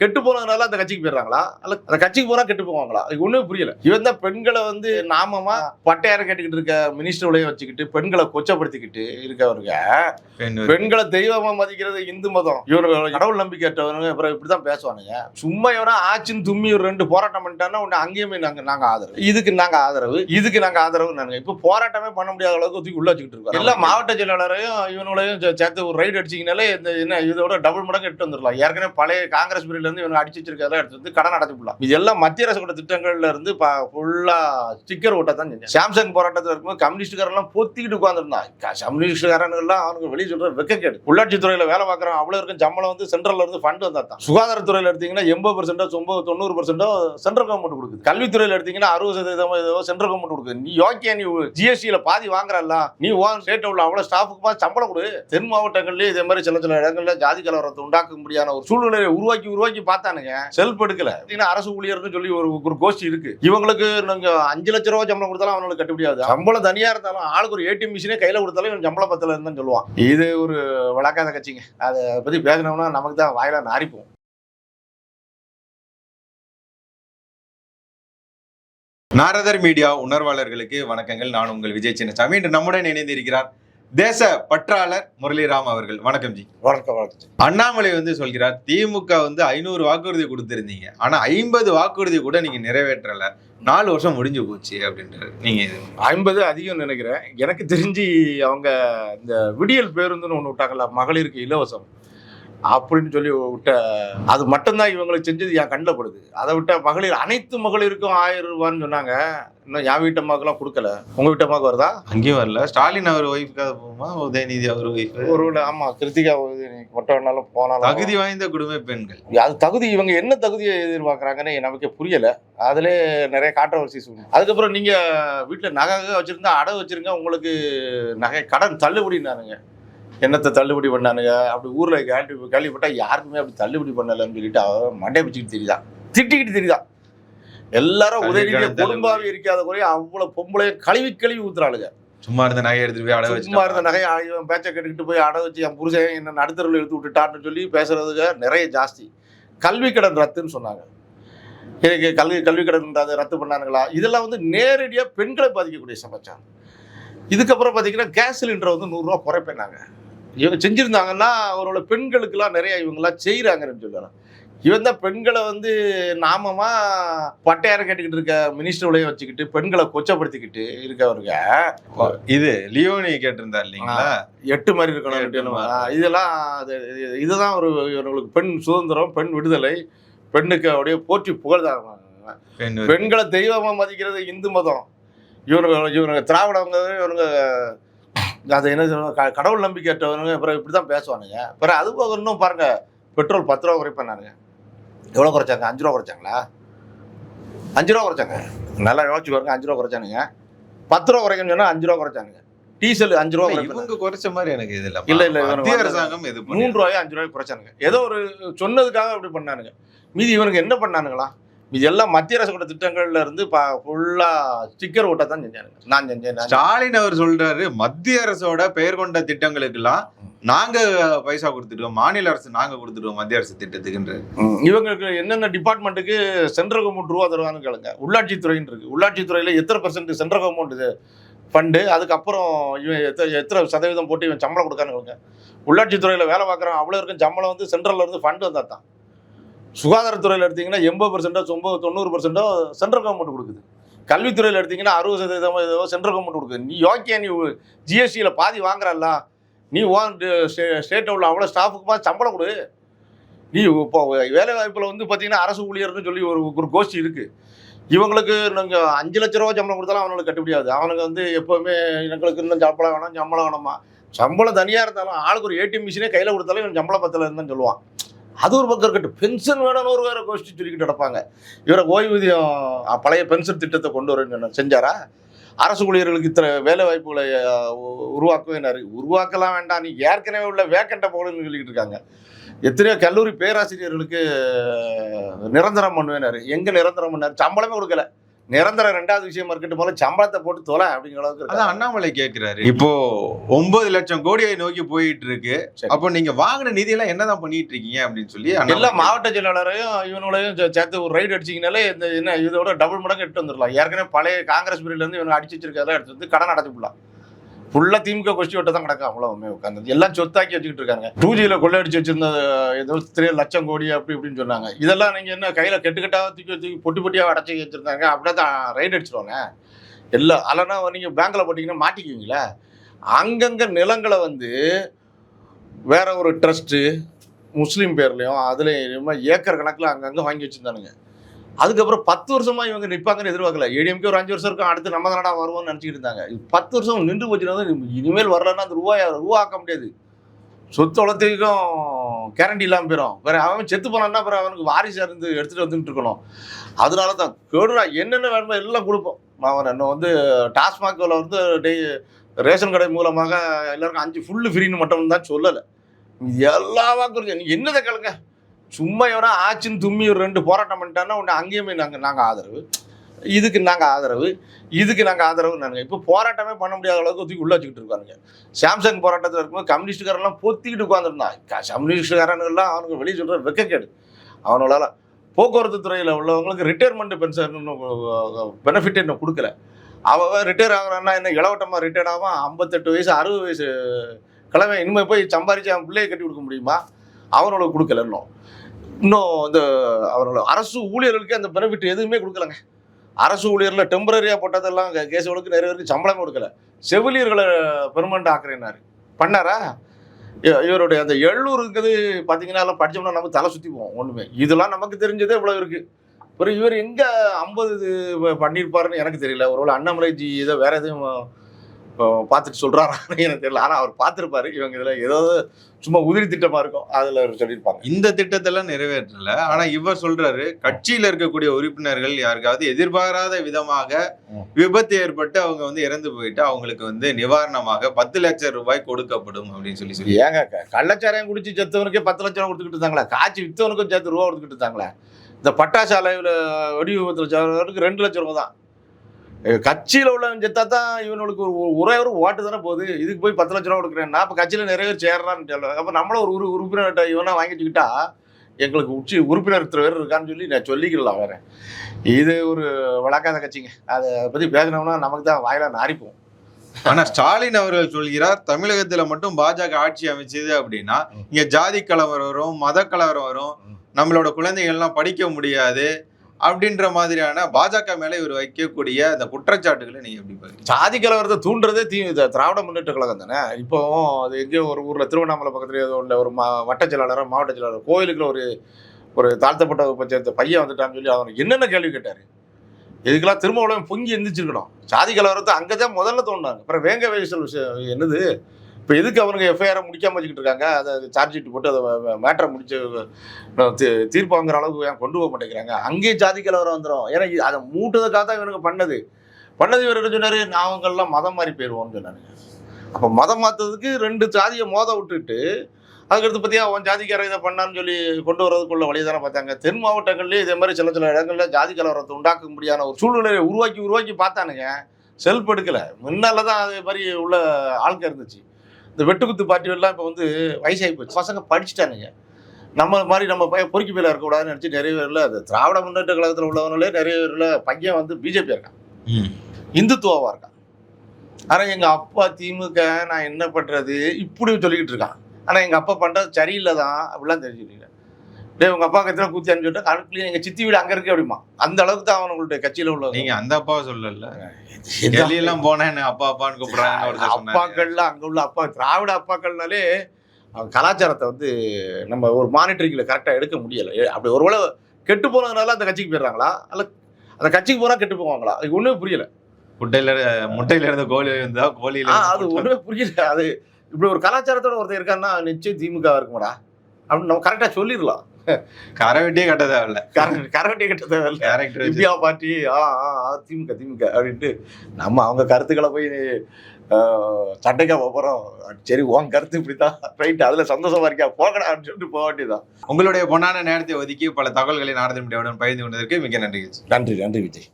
கெட்டு போனதுனால அந்த கட்சிக்கு போயிடுறாங்களா? அல்ல அந்த கட்சிக்கு போனா கெட்டு போவாங்களா? அது ஒண்ணுமே புரியல. இவன் தான் பெண்களை வந்து நாமமா பட்டையார கேட்டுக்கிட்டு இருக்க மினிஸ்டர்களையும் வச்சுக்கிட்டு பெண்களை கொச்சப்படுத்திக்கிட்டு இருக்கவருங்க. பெண் பெண்களை தெய்வமா மதிக்கிறது இந்து மதம். இவர்கள் கடவுள் நம்பிக்கை அற்றவனுங்க அப்புறம் இப்படிதான் பேசுவானுங்க. சும்மா இவனா ஆச்சின்னு தும்மி ஒரு ரெண்டு போராட்டம் பண்ணிட்டான்னா உடனே அங்கேயுமே நாங்க நாங்க ஆதரவு. இதுக்கு நாங்க ஆதரவு இதுக்கு நாங்க ஆதரவு நாங்க. இப்ப போராட்டமே பண்ண முடியாத அளவுக்கு தூக்கி உள்ள வச்சுக்கிட்டு இருக்கோம் எல்லா மாவட்ட செயலாளரையும் இவனுங்களையும் சேர்த்து ஒரு ரைடு அடிச்சிங்கனாலே இந்த என்ன இதோட டபுள் மடங்கு எடுத்து வந்துடலாம். ஏற்கனவே பழைய காங்கிரஸ் பீரியட்ல இருந்து இவங்க அடிச்சு வச்சிருக்கிறதெல்லாம் எடுத்து வந்து கடன் அடைச்சு போடலாம் இது எல்லாம் மத்திய அரசு கூட திட்டங்கள்ல இருந்து ஃபுல்லா ஸ்டிக்கர் ஓட்ட தான் செஞ்சேன். சாம்சங் போராட்டத்தில் இருக்கும்போது கம்யூனிஸ்ட்காரெல்லாம் பொத்திக்கிட்டு உட்காந்துருந்தான் கம்யூனிஸ்ட்காரனுங்கெல்லாம் அவனுக்கு வெளியே சொல்ற வெக்கக்கேடு உள்ளாட்சித்துறையில வேலை பார்க்குறோம் அவ்வளோ இருக்கும் சம்பளம் வந்து சென்ட்ரல்ல இருந்து ஃபண்ட் வந்தா தான். சுகாதாரத்துறையில எடுத்தீங்கன்னா எண்பது பர்சன்டோ ஒன்பது தொண்ணூறு பர்சன்டோ சென்ட்ரல் கவர்மெண்ட் கொடுக்குது. கல்வித்துறையில எடுத்தீங்கன்னா அறுபது சதவீதம் ஏதோ சென்ட்ரல் கவர்மெண்ட் கொடுக்குது. நீ யோக்கிய நீ ஜிஎஸ்டியில பாதி வாங்குறல்ல. நீ ஓன் ஸ்டேட் உள்ள அவ்வளவு ஸ்டாஃபுக்கு சம்பளம் கொடு. தென் மாவட்டங்கள்லயே இதே மாதிரி சில சில இடங்கள்ல ஜாதி கலவரத்தை உண்டாக்க முடியாத ஒரு சூழ்நிலையை உருவாக்கி உருவாக்கி பார்த்தானுங்க. செல்ஃப் எடுக்கல அரசு ஊழியர்னு சொல்லி ஒரு ஒரு கோஷ்டி இருக்கு. இவங்களுக்கு நீங்க அஞ்சு லட்ச ரூபா சம்பளம் கொடுத்தாலும் அவங்களுக்கு கட்டுப்படியாது சம்பளம் தனியா இருந்தாலும் ஆளுக்கு ஒரு ஏடிஎம் மிஷினே கையில கொடுத்தாலும் இவன் சம்பளம் பத்தல இருந்தான்னு சொல்லுவான். இது ஒரு வழக்காத கட்சிங்க. அதை பத்தி பேசினோம்னா நமக்கு தான் வாயில நாரிப்போம். நாரதர் மீடியா உணர்வாளர்களுக்கு வணக்கங்கள். நான் உங்கள் விஜய் சின்னசாமி. இன்று நம்முடன் இணைந்து இருக்கிறார் தேச பற்றாளர் முரளிராம் அவர்கள். வணக்கம் ஜி. வணக்கம் வணக்கம் அண்ணாமலை வந்து சொல்கிறார் திமுக வந்து ஐநூறு வாக்குறுதி கொடுத்திருந்தீங்க. ஆனா ஐம்பது வாக்குறுதி கூட நீங்க நிறைவேற்றல. நாலு வருஷம் முடிஞ்சு போச்சு அப்படின்றாரு. நீங்க ஐம்பது அதிகம் நினைக்கிறேன். எனக்கு தெரிஞ்சு அவங்க இந்த விடியல் பேருந்துன்னு ஒன்று விட்டாங்கல்ல மகளிருக்கு இலவசம். அப்படின்னு சொல்லி விட்ட அது மட்டும்தான் இவங்களுக்கு செஞ்சது என் கண்ணில் படுது. அதை விட்ட மகளிர் அனைத்து மகளிருக்கும் ஆயிரம் ரூபான்னு சொன்னாங்க. இன்னும் என் வீட்டம்மாக்கெல்லாம் கொடுக்கல. உங்க வீட்டம்மாக்கு வருதா? அங்கேயும் வரல. ஸ்டாலின் அவர் ஒய்ஃபுக்காக போகுமா? உதயநிதி அவர் ஒய்ஃப்? ஒரு ஆமா கிருத்திகா உதயநிதி மட்டும் வேணாலும் போனாலும் தகுதி வாய்ந்த குடும்ப பெண்கள். அது தகுதி இவங்க என்ன தகுதியை எதிர்பார்க்கறாங்கன்னு நமக்கு புரியல. அதுல நிறைய கான்ட்ரவர்சிஸ் அதுக்கப்புறம் நீங்க வீட்டுல நகை வச்சிருந்தா அடை வச்சிருங்க. உங்களுக்கு நகை கடன் தள்ளுபடினானுங்க என்னத்தை தள்ளுபடி பண்ணானுங்க? அப்படி ஊர்ல கேள்வி கேள்விப்பட்டா யாருக்குமே அப்படி தள்ளுபடி பண்ணலன்னு சொல்லிட்டு அவ மண்டை பிடிச்சிக்கிட்டு தெரியுதா? திட்டிக்கிட்டு தெரியுதா? எல்லாரும் தள்ளுபடி. குடும்பாவே இருக்காத குறைய அவ்வளவு பொம்பளைய கழுவி கழுவி ஊத்துறாளுங்க. சும்மா இருந்த நகை எடுத்துட்டு போய் அடை சும்மா இருந்த நகையை இவன் பேச்சை கேட்டுக்கிட்டு போய் அடை வச்சு என் புருஷன் என்ன நடுத்தரவில் எடுத்து விட்டுட்டான்னு சொல்லி பேசுறதுக்கு நிறைய ஜாஸ்தி. கல்வி கடன் ரத்துன்னு சொன்னாங்க. இதுக்கு கல்வி கல்வி கடன் ரத்து பண்ணானுங்களா? இதெல்லாம் வந்து நேரடியாக பெண்களை பாதிக்கக்கூடிய சமாச்சாரம். இதுக்கப்புறம் பார்த்தீங்கன்னா கேஸ் சிலிண்டரை வந்து நூறுரூவா குறைப்பேனாங்க இவங்க செஞ்சுருந்தாங்கன்னா அவரோட பெண்களுக்கெல்லாம் நிறைய இவங்கெல்லாம் செய்கிறாங்கன்னு சொல்லலாம் இவன் தான் பெண்களை வந்து நாமமா பட்டையார கேட்டுக்கிட்டு இருக்க மினிஸ்டர்களையும் வச்சுக்கிட்டு பெண்களை கொச்சப்படுத்திக்கிட்டு இருக்கவருங்க. இது லியோனி கேட்டிருந்தார் இல்லைங்களா? எட்டு மாதிரி இருக்கணும். இதெல்லாம் இதுதான் ஒரு இவர்களுக்கு பெண் சுதந்திரம் பெண் விடுதலை பெண்ணுக்கு அப்படியே போற்றி புகழ்தாங்க பெண் பெண்களை தெய்வமா மதிக்கிறது இந்து மதம். இவனுங்க இவனுங்க திராவிடவங்க இவனுங்க அது என்ன சொல்லுவாங்க, கடவுள் நம்பிக்கை அற்றவனுங்க அப்புறம் இப்படி தான் பேசுவானுங்க. அப்புறம் அது போக இன்னும் பாருங்க பெட்ரோல் பத்து ரூபா குறைப்பேனானுங்க எவ்வளோ குறைச்சாங்க? அஞ்சு ரூபா குறைச்சாங்களா? அஞ்சு ரூபா குறைச்சாங்க. நல்லா யோசிச்சு பாருங்க அஞ்சு ரூபா குறைச்சானுங்க. பத்து ரூபா குறைக்கணும்னு சொன்னா அஞ்சு ரூபா குறைச்சானுங்க. டீசல் அஞ்சு ரூபா இவங்க குறைச்ச மாதிரி எனக்கு இது இல்ல. இல்ல, இல்ல, மத்திய அரசாங்கம் இது மூணு ரூபாயோ அஞ்சு ரூபாய் குறைச்சானுங்க. ஏதோ ஒரு சொன்னதுக்காக அப்படி பண்ணானுங்க. மீதி இவனுக்கு என்ன பண்ணானுங்களா மீதி எல்லாம் மத்திய அரசு கூட திட்டங்கள்ல இருந்து ஃபுல்லா ஸ்டிக்கர் ஓட்ட தான் செஞ்சானுங்க நான் செஞ்சேன். ஸ்டாலின் அவர் சொல்றாரு மத்திய அரசோட பெயர் கொண்ட திட்டங்களுக்கெல்லாம் நாங்க பைசா கொடுத்துட்டோம் மாநில அரசு நாங்க கொடுத்துட்டோம் மத்திய அரசு திட்டத்துக்குன்ற இவங்களுக்கு என்னென்ன டிபார்ட்மெண்ட்டுக்கு சென்ட்ரல் கவர்மெண்ட் ரூபா தருவான்னு கேளுங்க. உள்ளாட்சித்துறைன்னு இருக்கு. உள்ளாட்சித்துறையில எத்தனை பர்சன்ட் சென்ட்ரல் கவர்மெண்ட் இது ஃபண்டு அதுக்கப்புறம் இவன் எத்தனை எத்தனை சதவீதம் போட்டு இவன் சம்பளம் கொடுக்கான்னு கேளுங்க. உள்ளாட்சித்துறையில வேலை பார்க்குறான் அவ்வளோ இருக்கும். சம்பளம் வந்து சென்ட்ரல்ல இருந்து ஃபண்டு வந்தா தான் சுகாதாரத்துறையில் எடுத்தீங்கன்னா எண்பது பர்சன்டோ ஒம்பது தொண்ணூறு பர்சன்டோ சென்ட்ரல் கவர்மெண்ட் கொடுக்குது. கல்வித்துறையில் எடுத்தீங்கன்னா அறுபது சதவீதம் ஏதோ சென்ட்ரல் கவர்மெண்ட் கொடுக்குது. நீ யோக்கியா நீ ஜிஎஸ்டியில் பாதி வாங்குறல்ல? நீ ஓன் ஸ்டேட்டில் உள்ள அவ்வளோ ஸ்டாஃபுக்குமா சம்பளம் கொடு. நீ இப்போ வேலை வாய்ப்பில் வந்து பார்த்தீங்கன்னா அரசு ஊழியர்னு சொல்லி ஒரு ஒரு கோஷ்டி இருக்குது இவங்களுக்கு நாங்கள் அஞ்சு லட்ச ரூபா சம்பளம் கொடுத்தாலும் அவனுக்கு கட்டுப்படியாது அவனுக்கு வந்து எப்போவுமே எங்களுக்கு இன்னும் சம்பளம் வேணும் சம்பளம் வேணுமா? சம்பளம் தனியாக இருந்தாலும் ஆளுக்கு ஒரு ஏடிஎம் மிஷினே கையில் கொடுத்தாலும் இவன் சம்பளம் பத்தலை இருந்தான்னு சொல்லுவான். அது ஒரு பக்கம் இருக்கட்டும். பென்ஷன் வேணும்னு ஒரு வேற கோஷ்டி சொல்லிக்கிட்டு நடப்பாங்க இவரை ஓய்வூதியம் பழைய பென்ஷன் திட்டத்தை கொண்டு வரேன்னு செஞ்சாரா? அரசு ஊழியர்களுக்கு இத்தனை வேலை வாய்ப்புகளை உருவாக்குவேனாரு. உருவாக்கலாம் வேண்டாம் நீ ஏற்கனவே உள்ள வேக்கண்ட போகணும்னு சொல்லிக்கிட்டு இருக்காங்க. எத்தனையோ கல்லூரி பேராசிரியர்களுக்கு நிரந்தரம் பண்ணுவேனாரு. எங்கே நிரந்தரம் பண்ணார்? சம்பளமே கொடுக்கல. நிரந்தர ரெண்டாவது விஷயமா இருக்கட்டும் போல சம்பளத்தை போட்டு தொலை அப்படிங்கிற அளவுக்கு அதான். அண்ணாமலை கேக்குறாரு. இப்போ ஒன்பது லட்சம் கோடியை நோக்கி போயிட்டு இருக்கு. அப்போ நீங்க வாங்கின நிதியெல்லாம் என்னதான் பண்ணிட்டு இருக்கீங்க அப்படின்னு சொல்லி எல்லா மாவட்ட செயலாளரையும் இவனுங்களையும் சே- சேர்த்து ஒரு ரைடு அடிச்சிங்கனாலே இந்த என்ன இதோட டபுள் மடங்கு எடுத்து வந்துடலாம். ஏற்கனவே பழைய காங்கிரஸ் பீரியட்ல இருந்து இவங்க அடிச்சு வச்சிருக்கிறதெல்லாம் எடுத்து வந்து கடன் அடைச்சு ஃபுல்லாக ஃபுல்லா திமுக கொஸ்டி விட்டு தான் கிடக்கும். அவ்வளவுமே உட்காந்து எல்லாம் சொத்தாக்கி வச்சுக்கிட்டு இருக்காங்க. டூ ஜியில் கொள்ளையடிச்சு வச்சிருந்த ஏதோ த்ரீ லட்சம் கோடி அப்படி இப்படின்னு சொன்னாங்க. இதெல்லாம் நீங்க என்ன கையில கெட்டுக்கட்டாக தூக்கி தூக்கி பொட்டி பொட்டியா அடைச்சி வச்சிருந்தாங்க. அப்படியே தான் ரைட் அடிச்சிருவாங்க. எல்லாம் அல்லனா நீங்க பேங்க்ல போட்டீங்கன்னா மாட்டிக்குவீங்களே? அங்கங்க நிலங்களை வந்து வேற ஒரு ட்ரஸ்ட்டு முஸ்லீம் பேர்லையும் அதுலேயும் ஏக்கர் கணக்கில் அங்கங்கே வாங்கி வச்சுருந்தானுங்க. அதுக்கப்புறம் பத்து வருஷமா இவங்க நிற்பாங்கன்னு எதிர்பார்க்கல. ஏடிஎம்கே ஒரு அஞ்சு வருஷம் இருக்கும் அடுத்து நம்ம தானடா வருவோம்னு நினச்சிக்கிட்டு இருந்தாங்க. பத்து வருஷம் நின்று போச்சுன்னா இனிமேல் வரலன்னா அந்த ரூபாய் ரூபா ஆக்க முடியாது. சொத்து வளர்த்துக்கும் கேரண்டி இல்லாமல் போயிடும் வேற அவன் செத்து போனான்னா அப்புறம் அவனுக்கு வாரிசு இருந்து எடுத்துகிட்டு வந்துட்டு இருக்கணும். அதனால தான் கேடுறா என்னென்ன வேணுமோ எல்லாம் கொடுப்போம். அவன் என்ன வந்து டாஸ்மாகில் வந்து டெய் ரேஷன் கடை மூலமாக எல்லாருக்கும் அஞ்சு ஃபுல்லு ஃப்ரீன்னு மட்டும் தான் சொல்லலை. எல்லா வாக்குறுதியும். நீ என்னதை கேளுங்க? சும்மா எவனா ஆச்சுன்னு தும்மி ஒரு ரெண்டு போராட்டம் பண்ணிட்டான்னா உடனே அங்கேயுமே நாங்கள் நாங்கள் ஆதரவு. இதுக்கு நாங்கள் ஆதரவு. இதுக்கு நாங்கள் ஆதரவு நாங்கள் இப்போ போராட்டமே பண்ண முடியாத அளவுக்கு தூக்கி உள்ள வச்சுக்கிட்டு இருக்கானுங்க. சாம்சங் போராட்டத்தில் இருக்கும்போது கம்யூனிஸ்டுக்காரெல்லாம் பொத்திக்கிட்டு உட்காந்துருந்தான் கம்யூனிஸ்டுக்காரனுங்கெல்லாம் அவனுக்கு வெளியே சொல்கிற வெக்கக்கேடு. அவனால போக்குவரத்து துறையில் உள்ளவங்களுக்கு ரிட்டையர்மெண்ட் பென்ஷன் பெனிஃபிட் இன்னும் கொடுக்கல. அவன் ரிட்டையர் ஆகிறான்னா என்ன இளவட்டமாக ரிட்டையர் ஆகும் ஐம்பத்தெட்டு வயசு அறுபது வயசு கிழமை இனிமேல் போய் சம்பாரிச்சு அவன் பிள்ளையை கட்டி கொடுக்க முடியுமா? அவனோட கொடுக்கல இன்னும் இன்னும் இந்த அவனோட அரசு ஊழியர்களுக்கு அந்த பெனிஃபிட் எதுவுமே கொடுக்கலங்க. அரசு ஊழியரில் டெம்பரரியாக போட்டதெல்லாம் கேசவளுக்கு நிறைய பேருக்கு சம்பளம் கொடுக்கல செவிலியர்களை பெர்மனண்ட் ஆக்குறேன்னாரு பண்ணாரா? இ- இவருடைய அந்த எள்ளூருங்கிறது பார்த்தீங்கன்னா எல்லாம் படிச்சோம்னா நமக்கு தலை சுற்றி போவோம் ஒன்றுமே இதெல்லாம் நமக்கு தெரிஞ்சதே இவ்வளோ இருக்குது ஒரு இவர் எங்கே ஐம்பது இது பண்ணியிருப்பாருன்னு எனக்கு தெரியல. ஒருவேளை அண்ணாமலைஜி இதை வேறு எதுவும் பார்த்துட்டு சொல்கிறாரான்னு எனக்கு தெரியல. ஆனால் அவர் பார்த்துருப்பாரு. இவங்க இதில் ஏதாவது சும்மா உதிரி திட்டமாக இருக்கும். அதில் சொல்லியிருப்பாங்க. இந்த திட்டத்தெல்லாம் நிறைவேற்றல. ஆனா இவர் சொல்றாரு கட்சியில இருக்கக்கூடிய உறுப்பினர்கள் யாருக்காவது எதிர்பாராத விதமாக. விபத்து ஏற்பட்டு அவங்க வந்து இறந்து போயிட்டு அவங்களுக்கு வந்து நிவாரணமாக பத்து லட்சம் ரூபாய் கொடுக்கப்படும் அப்படின்னு சொல்லி சொல்லி. ஏங்க கள்ளச்சாராயம் குடிச்சு செத்தவனுக்கே பத்து லட்சம் கொடுத்துக்கிட்டு இருந்தாங்களா? காய்ச்சி வித்தவனுக்கும் சேர்த்து ரூபா கொடுத்துக்கிட்டு இருந்தாங்களே? இந்த பட்டாசு அலைவில் வெடி விபத்தில் ரெண்டு லட்சம் ரூபா தான். கட்சியில் உள்ளவன் செத்தா தான் இவனுக்கு ஒரு ஒரு ஒரே ஓட்டு தானே போகுது. இதுக்கு போய் பத்து லட்ச ரூபா கொடுக்குறேன். அப்போ கட்சியில் நிறைய பேர் சேர்றான்னு அப்போ நம்மளும் ஒரு உரு உறுப்பினர்கிட்ட இவனா வாங்கி வச்சுக்கிட்டா எங்களுக்கு உச்சி உறுப்பினர் பேர் இருக்கான்னு சொல்லி நான் சொல்லிக்கலாம் வேற இது ஒரு வழக்காத கட்சிங்க. அதை பற்றி பேசினோம்னா நமக்கு தான் வாயில நாரிப்போம். ஆனா ஸ்டாலின் அவர்கள் சொல்கிறார் தமிழகத்துல மட்டும் பாஜக ஆட்சி அமைச்சது அப்படின்னா. இங்க ஜாதி கலவரம் வரும் மத கலவரம் வரும். நம்மளோட குழந்தைகள் எல்லாம் படிக்க முடியாது. அப்படின்ற மாதிரியான பாஜக மேலே இவர் வைக்கக்கூடிய அந்த குற்றச்சாட்டுகளை நீங்கள் எப்படி பாருங்க சாதி கலவரத்தை தூண்டுறதே தீ திராவிட முன்னேற்ற கழகம் தானே? இப்போ அது எங்கேயோ ஒரு ஊரில் திருவண்ணாமலை பக்கத்துல ஏதோ உள்ள ஒரு மா வட்ட செயலாளராக மாவட்ட செயலாளர் கோயிலுக்குள்ள ஒரு ஒரு தாழ்த்தப்பட்ட வகுப்பை பையன் வந்துட்டான்னு சொல்லி அவனுக்கு என்னென்ன கேள்வி கேட்டார்? இதுக்கெல்லாம் திரும்ப உலகம் பொங்கி எந்திரிச்சிருக்கணும். சாதி கலவரத்தை அங்கே தான் முதல்ல தோண்டாங்க அப்புறம் வேங்க வயசு விஷயம் என்னது? இப்போ எதுக்கு அவங்க எஃப்ஐஆரை முடிக்காமல் வச்சுக்கிட்டு இருக்காங்க? அதை சார்ஜ் ஷீட் போட்டு அதை மேட்டரை முடிச்சு தீர்ப்பாங்கிற அளவுக்கு ஏன் கொண்டு போக மாட்டேங்கிறாங்க? அங்கேயே ஜாதி கலவரம் வந்துடும் ஏன்னா அதை மூட்டதுக்காக தான் இவனுக்கு பண்ணது. பண்ணது இவர் என்ன சொன்னார்? நாங்கள்லாம் மதம் மாறி போயிடுவோம்னு சொன்னாங்க அப்போ மதம் மாற்றதுக்கு ரெண்டு ஜாதியை மோத விட்டுட்டு அதுக்கடுத்து பார்த்தியா அவன் ஜாதிக்காரன் இதை பண்ணான்னு சொல்லி கொண்டு வரதுக்குள்ள வழியை தானே பார்த்தாங்க. தென் மாவட்டங்கள்லேயே இதே மாதிரி சில சில இடங்களில் ஜாதி கலவரத்தை உண்டாக்க முடியாத ஒரு சூழ்நிலையை உருவாக்கி உருவாக்கி பார்த்தானுங்க. செல்ஃப் எடுக்கலை. முன்னால் தான் அது மாதிரி உள்ள ஆட்கள் இருந்துச்சு. இந்த வெட்டுக்குத்து பார்ட்டிகள்லாம் இப்போ வந்து வயசாகி போச்சு. பசங்க படிச்சுட்டானுங்க. நம்ம மாதிரி நம்ம பையன் பொறுக்கி பேல இருக்கக்கூடாதுன்னு நினச்சி நிறைய பேர்ல அது திராவிட முன்னேற்ற கழகத்தில் உள்ளவங்களே நிறைய பேர்ல பையன் வந்து பிஜேபி இருக்கான். இந்துத்துவாவா இருக்கான். ஆனால் எங்கள் அப்பா திமுக நான் என்ன பண்ணுறது இப்படி சொல்லிக்கிட்டு இருக்கான். ஆனால் எங்கள் அப்பா பண்ணுறது சரியில்லை தான் அப்படிலாம் தெரிஞ்சுக்கிட்டேன் டேய் உங்கள் அப்பா கத்திர கூத்தி அனுப்பிச்சுட்டா கணக்குலேயே எங்கள் சித்தி வீடு அங்கே இருக்கு அப்படிமா. அந்த அளவுக்கு தான் அவனுங்களுடைய கட்சியில் உள்ள நீங்க அந்த அப்பாவை சொல்லல. டெல்லியெல்லாம் போனா என்ன அப்பா அப்பான்னு கூப்பிடுறாங்க ஒருத்தர் சொன்னாரு. அப்பாக்கள்ல அங்கே உள்ள அப்பா திராவிட அப்பாக்கள்னாலே கலாச்சாரத்தை வந்து நம்ம ஒரு மானிட்டரிங்கில் கரெக்டாக எடுக்க முடியலை. அப்படி ஒருவேளை கெட்டு போனதுனால அந்த கட்சிக்கு போயிடுறாங்களா? அல்ல அந்த கட்சிக்கு போனால் கெட்டு போவாங்களா? அது ஒன்றுமே புரியல. முட்டையில முட்டையில இருந்த கோழி இருந்தா கோழியில அது. ஒன்றுமே புரியல. அது இப்படி ஒரு கலாச்சாரத்தோட ஒருத்தர் இருக்கான்னா நிச்சயம் திமுக இருக்குமாடா? அப்படின்னு நம்ம கரெக்டாக சொல்லிடலாம். கரை வெட்டியே கட்ட தேவையில்ல கரவட்டி கிட்ட தேவையில்ல கேரக்டர் இந்தியா பார்ட்டி ஆ ஆ திமுக திமுக அப்படின்ட்டு நம்ம அவங்க கருத்துக்களை போய் சண்டைக்கா போகிறோம் சரி உன் கருத்து இப்படித்தான். ரைட் அதில் சந்தோஷமா இருக்கியா? போகடா அப்படின்னு சொல்லிட்டு போக வேண்டியதுதான். உங்களுடைய பொன்னான நேரத்தை ஒதுக்கி பல தகவல்களை நாரத மீடியாவுடன் பகிர்ந்து கொண்டதற்கு மிக நன்றி நன்றி நன்றி விஜய்.